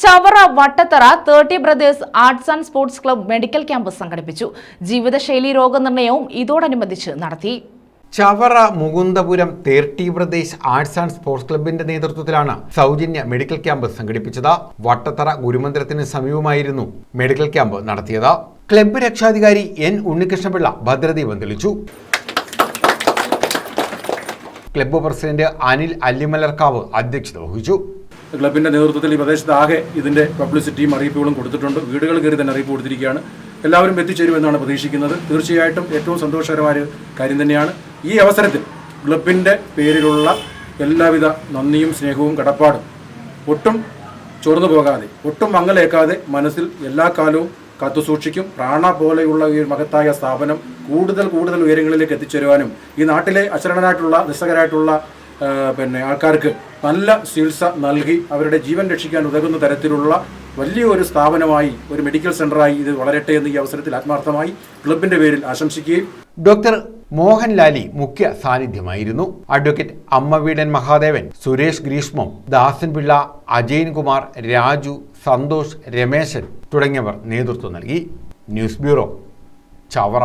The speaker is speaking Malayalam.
Chavara Vattathara thirty brothers arts and sports club medical camp സംഘടിപ്പിച്ചു. ജീവിതശൈലി രോഗനിർണയവും ഇതോടനുബന്ധിച്ച് നടത്തി. Chavara Mukundapuram thirty brothers arts and sports ക്ലബിന്റെ നേതൃത്വത്തിലാണ് സൗജന്യ മെഡിക്കൽ ക്യാമ്പ് സംഘടിപ്പിച്ചത്. വട്ടത്തറ ഗുരുമന്ദിരത്തിന് സമീപമായിരുന്നു മെഡിക്കൽ ക്യാമ്പ് നടത്തിയത്. ക്ലബ്ബ് രക്ഷാധികാരി എൻ ഉണ്ണികൃഷ്ണപിള്ള ഭദ്രദീപം തെളിച്ചു. ക്ലബ്ബ് പ്രസിഡന്റ് അനിൽ അല്ലിമലർക്കാവ് അധ്യക്ഷത വഹിച്ചു. ക്ലബിന്റെ നേതൃത്വത്തിൽ ഈ പ്രദേശത്ത് ആകെ ഇതിന്റെ പബ്ലിസിറ്റിയും അറിയിപ്പുകളും കൊടുത്തിട്ടുണ്ട്. വീടുകൾ കയറി തന്നെ അറിയിപ്പ് കൊടുത്തിരിക്കുകയാണ്. എല്ലാവരും എത്തിച്ചേരുമെന്നാണ് പ്രതീക്ഷിക്കുന്നത്. തീർച്ചയായിട്ടും ഏറ്റവും സന്തോഷകരമായ കാര്യം തന്നെയാണ് ഈ അവസരത്തിൽ ക്ലബിന്റെ പേരിലുള്ള എല്ലാവിധ നന്ദിയും സ്നേഹവും കടപ്പാടും ഒട്ടും ചോർന്നു പോകാതെ ഒട്ടും മങ്ങലേക്കാതെ മനസ്സിൽ എല്ലാ കാലവും കാത്തുസൂക്ഷിക്കും പ്രാണ പോലെയുള്ള ഈ മഹത്തായ സ്ഥാപനം കൂടുതൽ കൂടുതൽ ഉയരങ്ങളിലേക്ക് എത്തിച്ചേരുവാനും ഈ നാട്ടിലെ അശരണനായിട്ടുള്ള നിസ്സകരായിട്ടുള്ള പിന്നെ ആൾക്കാർക്ക് നല്ല ചികിത്സ നൽകി അവരുടെ ജീവൻ രക്ഷിക്കാൻ ഉതകുന്ന തരത്തിലുള്ള വലിയൊരു സ്ഥാപനമായി ഒരു മെഡിക്കൽ സെന്ററായി ഇത് വളരട്ടെ എന്ന് ഈ അവസരത്തിൽ ആത്മാർത്ഥമായി ക്ലബിന്റെ പേരിൽ ആശംസിക്കുകയും. ഡോക്ടർ മോഹൻലാലി മുഖ്യ സാന്നിധ്യമായിരുന്നു. അഡ്വക്കേറ്റ് അമ്മവീടൻ മഹാദേവൻ സുരേഷ് ഗ്രീഷ്മം ദാസൻ പിള്ള അജയൻ കുമാർ രാജു സന്തോഷ് രമേശൻ തുടങ്ങിയവർ നേതൃത്വം നൽകി. News bureau Chavara.